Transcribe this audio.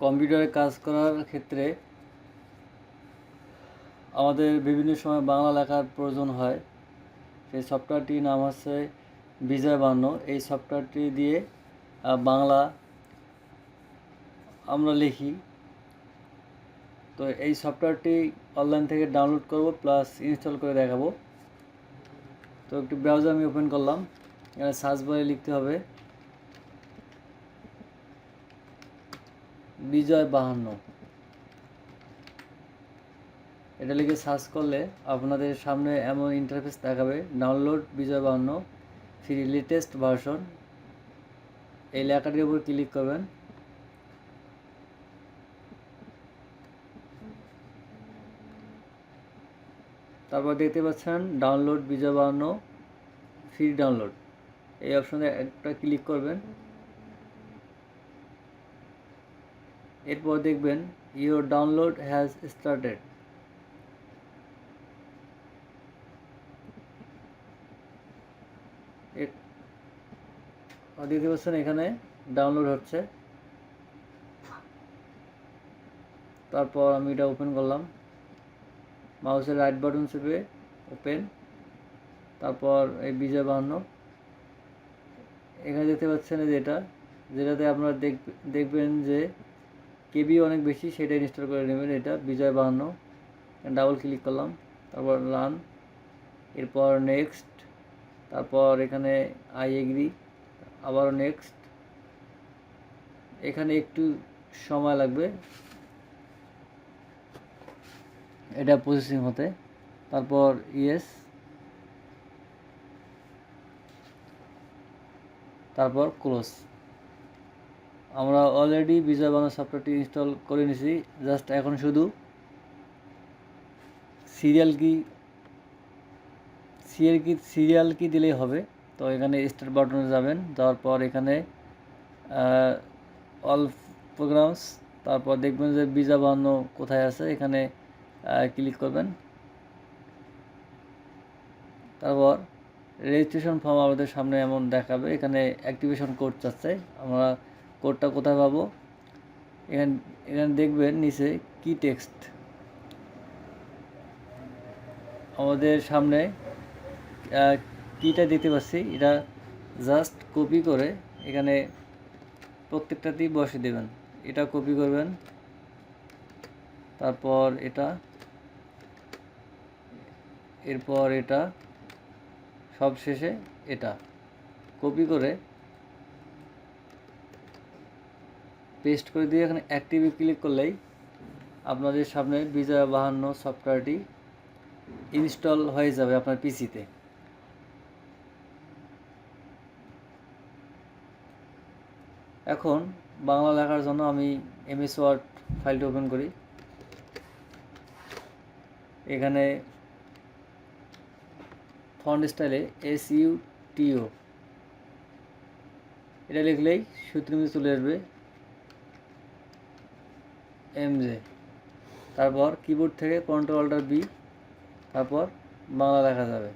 কম্পিউটারে কাজ করার ক্ষেত্রে আমাদের বিভিন্ন সময় বাংলা লেখার প্রয়োজন হয়। সেই সফটওয়্যারটির নাম হচ্ছে বিজয় বান্ন এই সফটওয়্যারটি দিয়ে বাংলা আমরা লিখি। তো এই সফটওয়্যারটি অনলাইন থেকে ডাউনলোড করব, প্লাস ইনস্টল করে দেখাবো। তো একটু ব্রাউজার আমি ওপেন করলাম। এখানে সার্চ বারে লিখতে হবে। বিজয় বাহান্ন এটা লিখে সার্চ করলে আপনাদের সামনে এমন ইন্টারফেস দেখাবে। ডাউনলোড বিজয় বাহান্ন ফ্রি লেটেস্ট ভার্সন এই লেখাটির উপর ক্লিক করবেন। তারপর দেখতে পাচ্ছেন ডাউনলোড বিজয় বাহান্ন ফ্রি ডাউনলোড এই অপশনে একটা ক্লিক করবেন। এরপর দেখবেন ইউর ডাউনলোড হ্যাজ স্টার্টেড দেখতে পাচ্ছেন এখানে ডাউনলোড হচ্ছে। তারপর আমি এটা ওপেন করলাম। মাউসের রাইট বাটন চেপে ওপেন তারপর এই বিজয় বাহান্ন এখানে দেখতে পাচ্ছেন যেটা যেটাতে আপনারা দেখ- দেখবেন যে কেবি অনেক বেশি, সেটা ইনস্টল করে নেবেন এটা। বিজয় বাহান্ন ডাবল ক্লিক করলাম, তারপর রান এরপর নেক্সট তারপর এখানে আই এগ্রি আবারও নেক্সট এখানে একটু সময় লাগবে। এটা প্রসেসিং হতে। তারপর ইয়েস তারপর ক্লোজ আমরা অলরেডি বিজয় বাংলা সফটওয়্যারটি ইনস্টল করে নিয়েছি জাস্ট এখন শুধু সিরিয়াল কি সিরিয়াল কি সিরিয়াল কি দিলেই হবে। তো এখানে স্টার্ট বাটনে যাবেন, যাওয়ার পর এখানে অল প্রোগ্রামস তারপর দেখবেন যে বিজা বাহান্ন কোথায় আছে, এখানে ক্লিক করবেন। তারপর রেজিস্ট্রেশন ফর্ম আমাদের সামনে এমন দেখাবে। এখানে অ্যাক্টিভেশন কোড চাচ্ছে। আমরা কোডটা কোথায় পাবো? এখানে এখানে দেখবেন নিচে কি টেক্সট আমাদের সামনে কিটা দিতে পারছি এটা জাস্ট কপি করে এখানে প্রত্যেকটাতেই বসে দেবেন। এটা কপি করবেন। তারপর এটা, এরপর এটা সব শেষে এটা। কপি করে পেস্ট করে দিয়ে এখানে অ্যাক্টিভে ক্লিক করলেই আপনাদের সামনে বিজয় বাহান্ন সফটওয়্যারটি ইনস্টল হয়ে যাবে আপনার পিসিতে এখন বাংলা লেখার জন্য আমি এমএস ওয়ার্ড ফাইলটি ওপেন করি। এখানে ফন্ট স্টাইলে এস ইউ টিও এটা লিখলেই সূত্র চলে আসবে এম জে তারপর কিবোর্ড থেকে কন্ট্রোল অল্টার বি তারপর বাংলা লেখা যাবে।